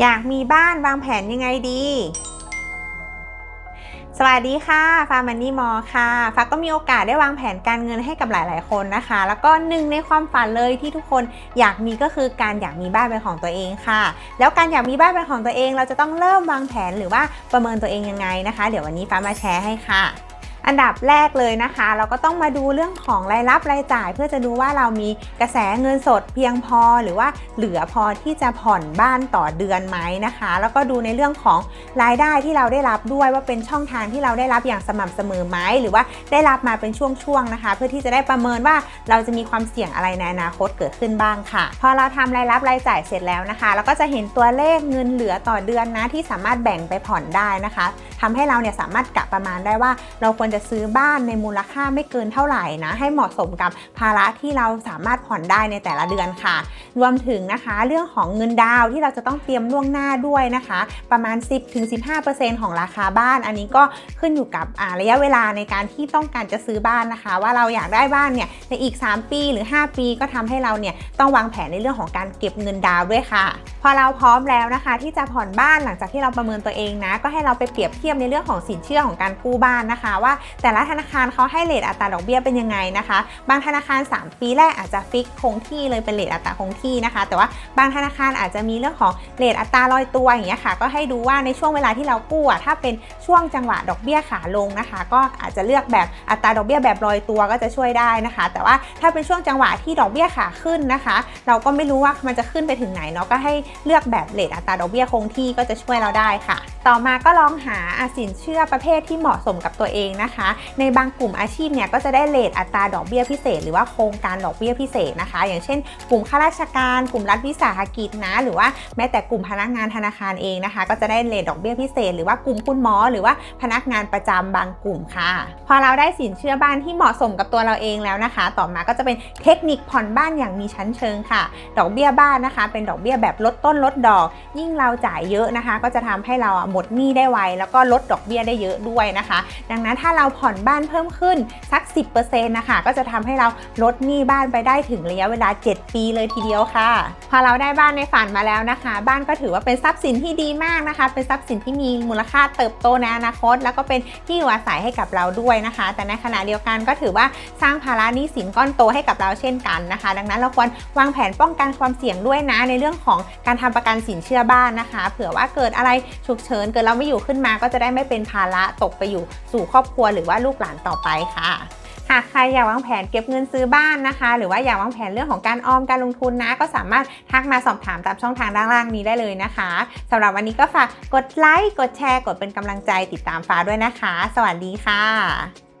อยากมีบ้านวางแผนยังไงดี สวัสดีค่ะฟาร์มันนี่มอค่ะฟ้าก็มีโอกาสได้วางแผนการเงินให้กับหลาย ๆ คนนะคะ แล้วก็หนึ่งในความฝันเลยที่ทุกคนอยากมีก็คือการอยากมีบ้านเป็นของตัวเองค่ะ แล้วการอยากมีบ้านเป็นของตัวเอง เราจะต้องเริ่มวางแผนหรือว่าประเมินตัวเองยังไงนะคะ เดี๋ยววันนี้ฟ้ามาแชร์ให้ค่ะ อันดับแรกเลยนะคะ เราก็ต้องมาดูเรื่องของรายรับรายจ่าย เพื่อจะดูว่าเรามีกระแสเงินสดเพียงพอหรือว่าเหลือพอที่จะผ่อนบ้านต่อเดือนไหมนะคะ แล้วก็ดูในเรื่องของรายได้ที่เราได้รับด้วยว่าเป็นช่องทางที่เราได้รับอย่างสม่ำเสมอไหมหรือว่าได้รับมาเป็นช่วงๆนะคะ เพื่อที่จะได้ประเมินว่าเราจะมีความเสี่ยงอะไรในอนาคตเกิดขึ้นบ้างค่ะ พอเราทำรายรับรายจ่ายเสร็จแล้วนะคะ เราก็จะเห็นตัวเลขเงินเหลือต่อเดือนนะที่สามารถแบ่งไปผ่อนได้นะคะทำให้เราเนี่ยสามารถกะประมาณได้ว่าเราควรจะซื้อบ้านในมูลค่าไม่เกินเท่าไหร่นะ ให้เหมาะสมกับภาระที่เราสามารถผ่อนได้ในแต่ละเดือนค่ะ รวมถึงนะคะเรื่องของเงินดาวที่เราจะต้องเตรียมล่วงหน้าด้วยนะคะ ประมาณ 10-15%ของราคาบ้าน อันนี้ก็ขึ้นอยู่กับระยะเวลาในการที่ต้องการจะซื้อบ้านนะคะ ว่าเราอยากได้บ้านเนี่ยในอีก 3 ปีหรือ 5 ปีก็ทำให้เราเนี่ยต้องวางแผนในเรื่องของการเก็บเงินดาวด้วยค่ะ พอเราพร้อมแล้วนะคะ ที่จะผ่อนบ้านหลังจากที่เราประเมินตัวเองนะ ก็ให้เราไปเปรียบเทียบในเรื่องของสินเชื่อของการกู้บ้านนะคะ ว่าแต่ละธนาคารเขาให้เลทอัตราดอกเบี้ยเป็นยังไงนะคะ บางธนาคาร 3 ปีแรกอาจจะฟิกคงที่เลยเป็นเลทอัตราคงที่นะคะ แต่ว่าบางธนาคารอาจจะมีเรื่องของเลทอัตราลอยตัวอย่างเงี้ยค่ะ ก็ให้ดูว่าในช่วงเวลาที่เรากู้ถ้าเป็นช่วงจังหวะดอกเบี้ยขาลงนะคะ ก็อาจจะเลือกแบบอัตราดอกเบี้ยแบบลอยตัวก็จะช่วยได้นะคะ แต่ว่าถ้าเป็นช่วงจังหวะที่ดอกเบี้ยขาขึ้นนะคะ เราก็ไม่รู้ว่ามันจะขึ้นไปถึงไหนเนาะก็ให้เลือกแบบเลทอัตราดอกเบี้ยคงที่ก็จะช่วยเราได้ค่ะ ต่อมาก็ลองหาอสินเชื่อประเภทที่เหมาะสมกับตัวเองนะคะในบางกลุ่มอาชีพเนี่ยก็จะได้เลทอัตราดอกเบี้ยพิเศษ หรือว่าโครงการดอกเบี้ยพิเศษนะคะ อย่างเช่น กลุ่มข้าราชการ กลุ่มรัฐวิสาหกิจนะหรือว่าแม้แต่กลุ่มพนักงานธนาคารเองนะคะ ก็จะได้เลทดอกเบี้ยพิเศษ หรือว่ากลุ่มคุณหมอ หรือว่าพนักงานประจำบางกลุ่มค่ะ พอเราได้สินเชื่อบ้านที่เหมาะสมกับตัวเราเองแล้วนะคะ ต่อมาก็จะเป็นเทคนิคผ่อนบ้านอย่างมีชั้นเชิงค่ะ ดอกเบี้ยบ้านนะคะ เป็นดอกเบี้ยแบบลดต้นลดดอก ยิ่งเราจ่ายเยอะนะคะ ก็จะทำให้เราหมดหนี้ได้ไวแล้วก็ลดดอกเบี้ยได้เยอะด้วยนะคะ ดังนั้นถ้าเราราผ่อนบ้านเพิ่มขึ้นสัก 10%นะคะก็จะทำให้เราลดหนี้บ้านไปได้ถึงระยะเวลา 7 ปีเลยทีเดียวค่ะ พอเราได้บ้านในฝันมาแล้วนะคะ บ้านก็ถือว่าเป็นทรัพย์สินที่ดีมากนะคะ เป็นทรัพย์สินที่มีมูลค่าเติบโตในอนาคต แล้วก็เป็นที่อยู่อาศัยให้กับเราด้วยนะคะ แต่ในขณะเดียวกันก็ถือว่าสร้างภาระหนี้สินก้อนโตให้กับเราเช่นกันนะคะ ดังนั้นเราควรวางแผนป้องกันความเสี่ยงด้วยนะในเรื่องของการทำประกันสินเชื่อบ้านนะคะ เผื่อว่าเกิดอะไรฉุกเฉินเกิดเราไม่อยู่ขึ้นมาก็จะได้ไม่เป็นภาระตกไปอยู่สู่ครอบครัวหรือว่าลูกหลานต่อไปค่ะหากใครอยากวางแผนเก็บเงินซื้อบ้านนะคะ หรือว่าอยากวางแผนเรื่องของการออมการลงทุนนะ ก็สามารถทักมาสอบถามตามช่องทางด้านล่างนี้ได้เลยนะคะสำหรับวันนี้ก็ฝากกดไลค์กดแชร์ กดเป็นกำลังใจติดตามฟ้าด้วยนะคะ สวัสดีค่ะ